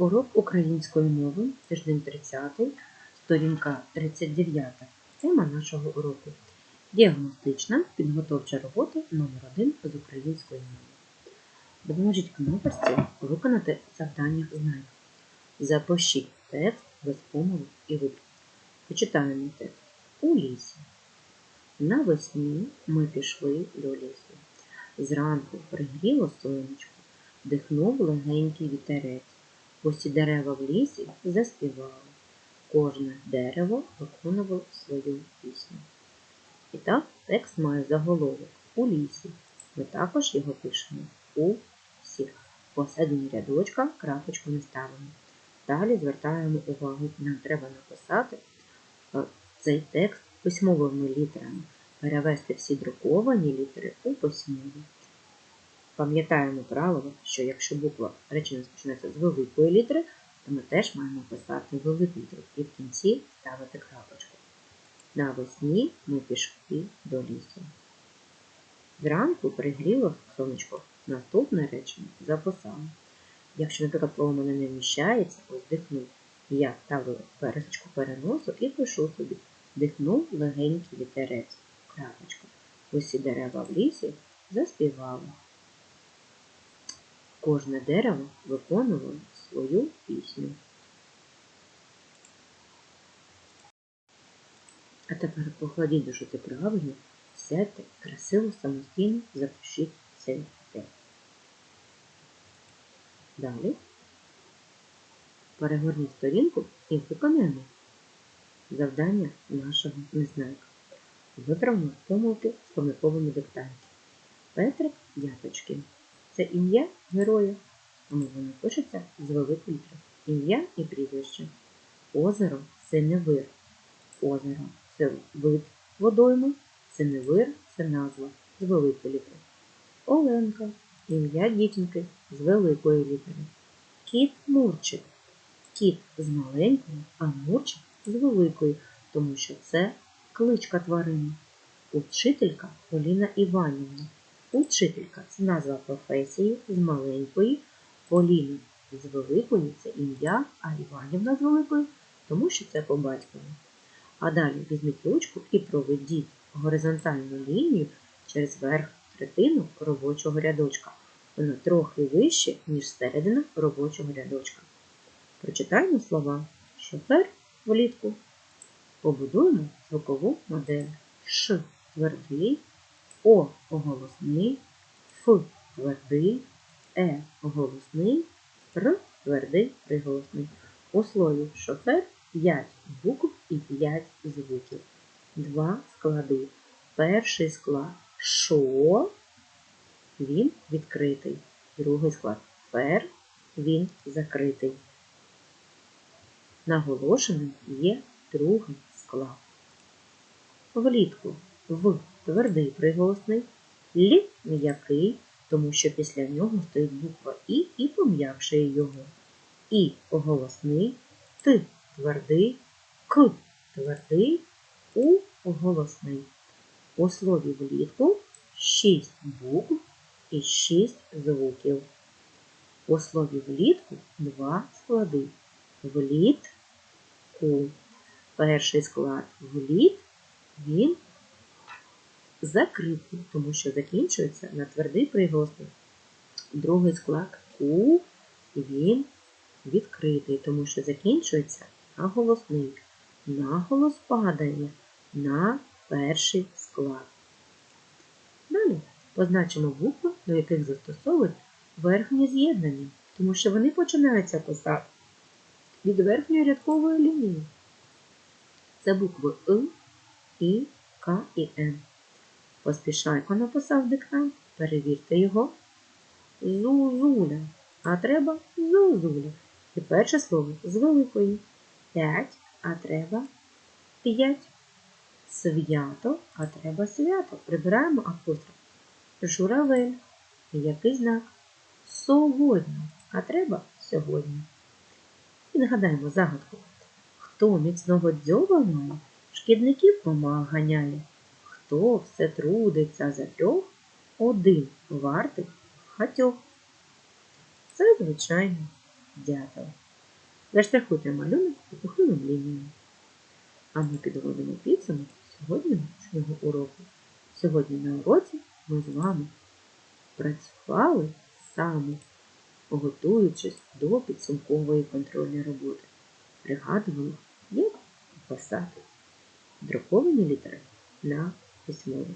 Урок української мови, тиждень 30, сторінка 39. Тема нашого уроку. Діагностична підготовча робота номер 1 з української мови. Допоможіть кнопочці виконати завдання знайка. Запишіть текст без помилок і випадків. Почитаємо текст. У лісі. Навесні ми пішли до лісу. Зранку пригріло сонечко, дихнув легенький вітерець. Усі дерева в лісі заспівали. Кожне дерево виконувало свою пісню. І так, текст має заголовок у лісі. Ми також його пишемо у всіх. Посередині рядочка крапочку не ставимо. Далі звертаємо увагу, нам треба написати е, цей текст письмовими літерами, перевести всі друковані літери у письмові. Пам'ятаємо правило, що якщо буква речення почнеться з великої літери, то ми теж маємо писати велику літеру і в кінці ставити крапочку. Навесні ми пішли до лісу. Зранку пригріло сонечко. Наступне речення записали. Якщо, наприклад, слово мене не вміщається, ось дихнув. Я ставлю пересочку переносу і пишу собі дихнув легенький вітерець. Крапочка. Усі дерева в лісі заспівали. Кожне дерево виконувало свою пісню. А тепер покладіть дошити правильно, сядьте, красиво, самостійно запишіть цей текст. Далі перегорніть сторінку і виконаємо завдання нашого незнайка. Виправимо помилки в помилковому диктанті. Петрик Яточкін. Це ім'я героя, тому воно пишеться з великої літери. Ім'я і прізвище. Озеро Синевир. Озеро це вид водойми, Синевир це назва з великої літери. Оленка ім'я дівчинки з великої літери. Кіт Мурчик. Кіт з маленької, а Мурчик з великої, тому що це кличка тварини. Учителька Поліна Іванівна. Учителька це назва професії з маленької, Поліна з великої це ім'я, а Іванівна з великої, тому що це по батькові. А далі візьміть ручку і проведіть горизонтальну лінію через верх третину робочого рядочка. Вона трохи вище, ніж середина робочого рядочка. Прочитаємо слова шофер влітку. Побудуємо звукову модель Ш твердий. О голосний, Ф твердий, Е голосний, Р твердий приголосний. У слові шофер 5 букв і 5 звуків. Два склади. Перший склад шо, він відкритий. Другий склад фер, він закритий. Наголошеним є другий склад. Влітку в твердий приголосний, Л м'який, тому що після нього стоїть буква І і пом'якшує його. І голосний, Т твердий, К твердий, У голосний. У слові влітку 6 букв і 6 звуків. У слові влітку два склади. Вліт у перший склад вліт, він закритий, тому що закінчується на твердий приголосний. Другий склад У, він відкритий, тому що закінчується на голосний. Наголос падає на перший склад. Далі позначимо букви, до яких застосовують верхнє з'єднання, тому що вони починаються писати від верхньої рядкової лінії. Це букви И, І, К і Н. Поспішайко написав диктант, перевірте його. Зузуля. А треба зузуля. І перше слово з великої. П'ять, а треба п'ять. Свято, а треба свято. Прибираємо апостроф. Журавель. Який знак? Сьогодні, а треба сьогодні. І нагадаємо загадку. Хто міцного дзьоба має, шкідників помаг ганяє. Хто все трудиться за трьох, один вартих хатьох. Це, звичайно, дятел. Заштрихуйте малюнок похилим лінією. А ми підводимо підсумок сьогоднішнього уроку. Сьогодні на уроці ми з вами працювали саме готуючись до підсумкової контрольної роботи. Пригадували, як писати друковані літери на письмові.